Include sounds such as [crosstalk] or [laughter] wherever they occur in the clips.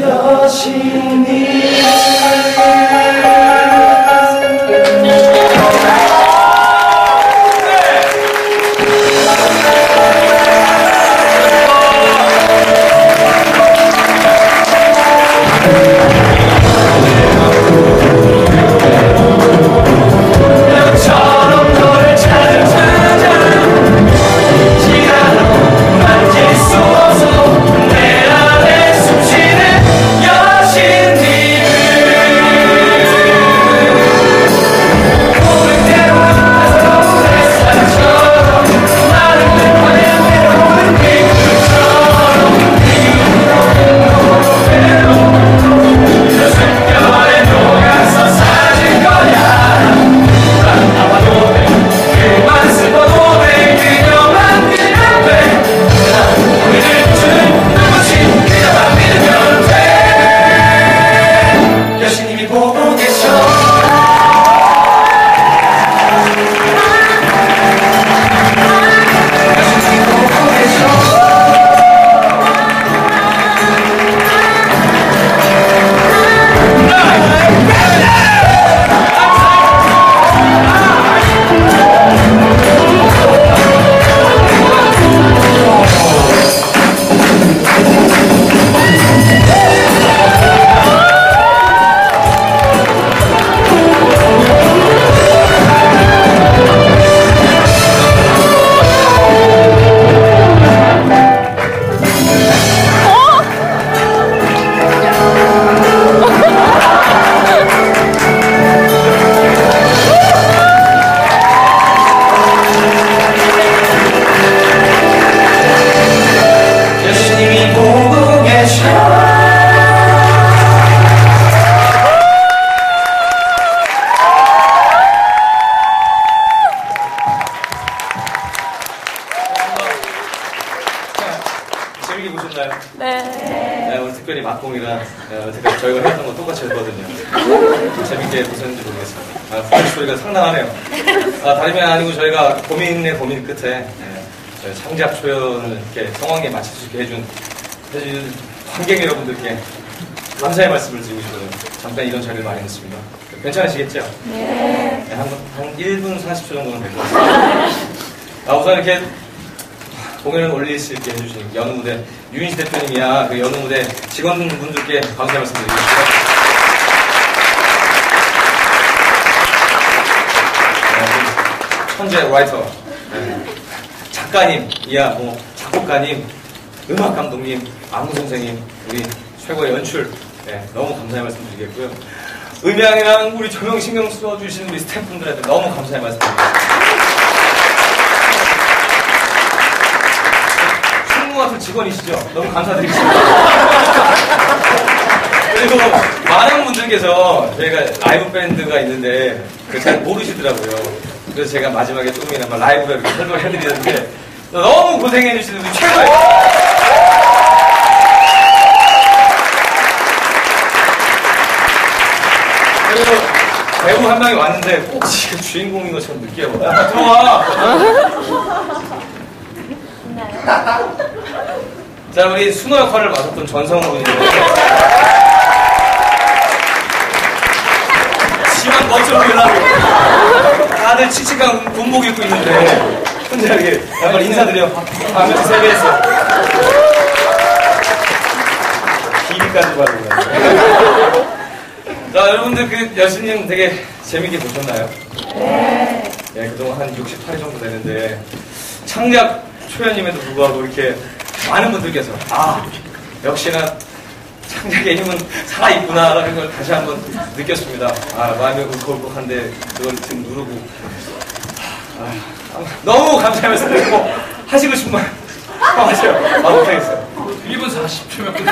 여신이 막공이라 네, 어떻게 저희가 했던 거 똑같이 했거든요. 재밌게 보셨는지 모르겠습니다. 아, 후기 소리가 상당하네요. 아, 다름이 아니고 저희가 고민의 고민 끝에 네, 저희 창작 초연을 이렇게 성황리에 마칠 수 있게 해준, 해준 관객 여러분들께 감사의 말씀을 드리고 싶어요. 잠깐 이런 자리를 마련했습니다. 괜찮으시겠죠? 네. 한, 한 1분 40초 정도는 될 것 같습니다. 아, 우선 이렇게 공연을 올릴 수 있게 해주신 연우 무대 유인시 대표님이야 그 연우 무대 직원분들께 감사의 말씀 드리겠습니다. 네, 천재 라이터 네, 작가님 이야 뭐 작곡가님 음악 감독님 안무 선생님 우리 최고의 연출 네, 너무 감사의 말씀드리겠고요. 음향이랑 우리 조명 신경 써주시는 우리 스태프분들한테 너무 감사의 말씀드리겠습니다. 같은 직원이시죠? 너무 감사드리겠습니다. 그리고 많은 분들께서 저희가 라이브 밴드가 있는데 그잘 모르시더라고요. 그래서 제가 마지막에 조금이나마 라이브로 이렇게 설명을 해드리는데 너무 고생해주시는 우리 최고의 그리고 배우 한 명이 왔는데 꼭 지금 주인공인 것처럼 느껴요. 야, 들어와! [laughs] 자, 우리 순호 역할을 맡았던 전성우 군인데. 지만 멋져 보이려고. 다들 칙칙한 군복 입고 있는데. 혼자 이렇게 한번 인사드려. 하면서 세배했어. 기비까지 받은 자, 여러분들 그 여신님 되게 재밌게 보셨나요? 네. 예, 그동안 한 68회 정도 되는데, 창작 초연임에도 불구하고 이렇게 많은 분들께서, 아, 역시나 창작의 힘은 살아있구나라는 걸 다시 한번 느꼈습니다. 아, 마음이 울컥울컥한데, 그걸 지금 누르고. 아, 아, 너무 감사의 말씀 드리고, 하시고 싶은 말, 하세요. 아, 못하겠어요. 1분 40초면 끝.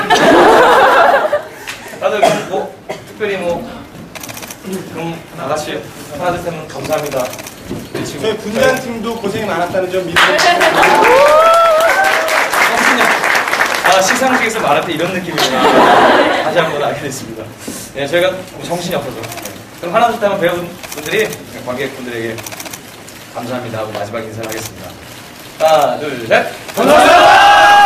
다들 뭐 특별히 뭐 그럼 나같이 하나 둘 셋은 감사합니다 친구. 저희 분장팀도 고생이 많았다는 점 정신력. [laughs] 아, 시상식에서 말할 때 이런 느낌이구나. 다시 한번 알게 됐습니다. 네, 저희가 정신이 없어서. 네. 그럼 하나 둘 하면 배우분들이 관객분들에게 감사합니다 하고 마지막 인사를 하겠습니다. 하나, 둘, 셋. 감사합니다!